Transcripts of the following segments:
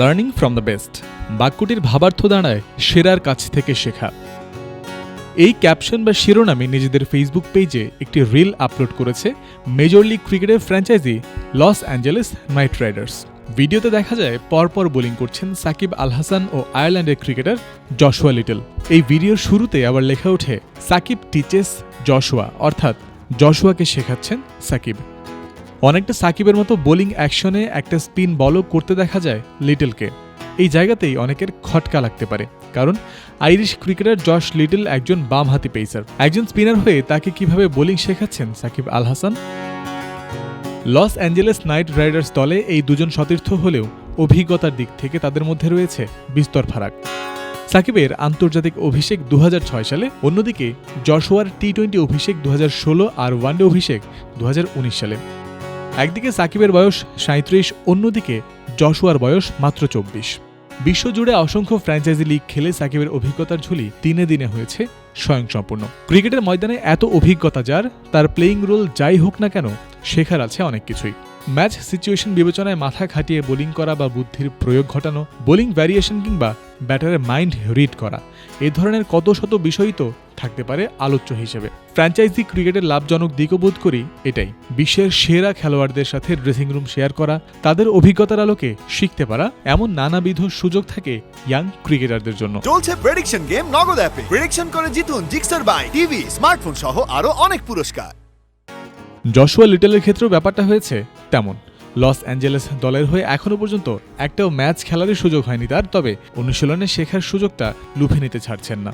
Learning from the best বাক্যটির ভাবার্থ দাঁড়ায় সেরার কাছ থেকে শেখা। এই ক্যাপশন বা শিরোনামে নিজেদের ফেসবুক পেজে একটি রিল আপলোড করেছে মেজর লিগ ক্রিকেটের franchise Los Angeles Knight Riders ভিডিওতে দেখা যায় পরপর বোলিং করছেন সাকিব আল হাসান ও আয়ারল্যান্ডের ক্রিকেটার জশুয়া লিটল এই ভিডিওর শুরুতে আবার লেখা ওঠে, সাকিব টিচেস জশুয়া অর্থাৎ জশুয়াকে শেখাচ্ছেন সাকিব। অনেকটা সাকিবের মতো বোলিং অ্যাকশনে একটা স্পিন বলও করতে দেখা যায় লিটলকে। এই জায়গাতেই অনেকের খটকা লাগতে পারে, কারণ আইরিশ ক্রিকেটার জশ লিটল একজন বামহাতি পেসার। একজন স্পিনার হয়ে তাকে কীভাবে বোলিং শেখাচ্ছেন Shakib Al Hasan? Los Angeles Knight Riders দলে এই দুজন সতীর্থ হলেও অভিজ্ঞতার দিক থেকে তাদের মধ্যে রয়েছে বিস্তর ফারাক। সাকিবের আন্তর্জাতিক অভিষেক দু হাজার ছয় সালে, অন্যদিকে জশোয়ার টি টোয়েন্টি অভিষেক দু হাজার ষোলো আর ওয়ানডে অভিষেক দু হাজার উনিশ সালে। একদিকে সাকিবের বয়স সাঁত্রিশ অন্যদিকে জশুয়ার বয়স মাত্র চব্বিশ। বিশ্বজুড়ে অসংখ্য ফ্র্যাঞ্চাইজি লিগ খেলে সাকিবের অভিজ্ঞতার ঝুলি দিনে দিনে হয়েছে স্বয়ংসম্পূর্ণ। ক্রিকেটের ময়দানে এত অভিজ্ঞতা যার, তার প্লেয়িং রোল যাই হোক না কেন, শেখার আছে অনেক কিছুই। ম্যাচ সিচুয়েশন বিবেচনায় মাথা খাটিয়ে বোলিং করা বা বুদ্ধির প্রয়োগ ঘটানো, বোলিং ভ্যারিয়েশন কিংবা ব্যাটারের মাইন্ড রিড করা। এ ধরনের কত শত বিষয়ই তো থাকতে পারে আলোচ্য হিসেবে। ফ্র্যাঞ্চাইজি ক্রিকেটের লাভজনক দিকও বোধ করি এটাই। বিশ্বের সেরা খেলোয়াড়দের সাথে ড্রেসিং রুম শেয়ার করা তাদের অভিজ্ঞতার আলোকে শিখতে পারা এমন নানাবিধ সুযোগ থাকে ইয়াং ক্রিকেটারদের জন্য। চলছে প্রেডিকশন গেম নগদ অ্যাপে। প্রেডিকশন করে জিতুন জিক্সার বাই টিভি স্মার্টফোন সহ আরও অনেক পুরস্কার। জশুয়া লিটলের ক্ষেত্রেও ব্যাপারটা হয়েছে তেমন। লস অ্যাঞ্জেলেস দলের হয়ে এখনও পর্যন্ত একটাও ম্যাচ খেলারই সুযোগ হয়নি তার, তবে অনুশীলনে শেখার সুযোগটা লুফে নিতে ছাড়ছেন না।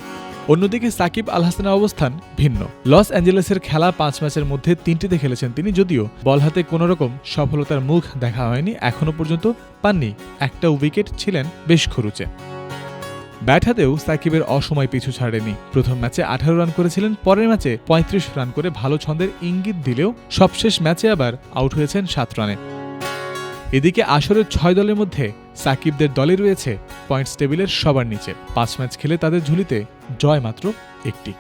অন্যদিকে সাকিব আল হাসানের অবস্থান ভিন্ন। লস অ্যাঞ্জেলেসের খেলা পাঁচ ম্যাচের মধ্যে তিনটিতে খেলেছেন তিনি, যদিও বল হাতে কোনো রকম সফলতার মুখ দেখা হয়নি এখনও পর্যন্ত পাননি। একটা উইকেট ছিলেন বেশ খরুচে। ব্যাট হাতেও সাকিবের অসময় পিছু ছাড়েনি। প্রথম ম্যাচে আঠারো রান করেছিলেন, পরের ম্যাচে পঁয়ত্রিশ রান করে ভালো ছন্দের ইঙ্গিত দিলেও সবশেষ ম্যাচে আবার আউট হয়েছেন সাত রানে। এদিকে আসরের ছয় দলের মধ্যে সাকিবদের দলে রয়েছে পয়েন্টস টেবিলের সবার নিচে। পাঁচ ম্যাচ খেলে তাদের ঝুলিতে জয় মাত্র একটি।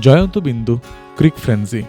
জয়ন্ত বিন্দু, ক্রিক ফ্রেন্সি।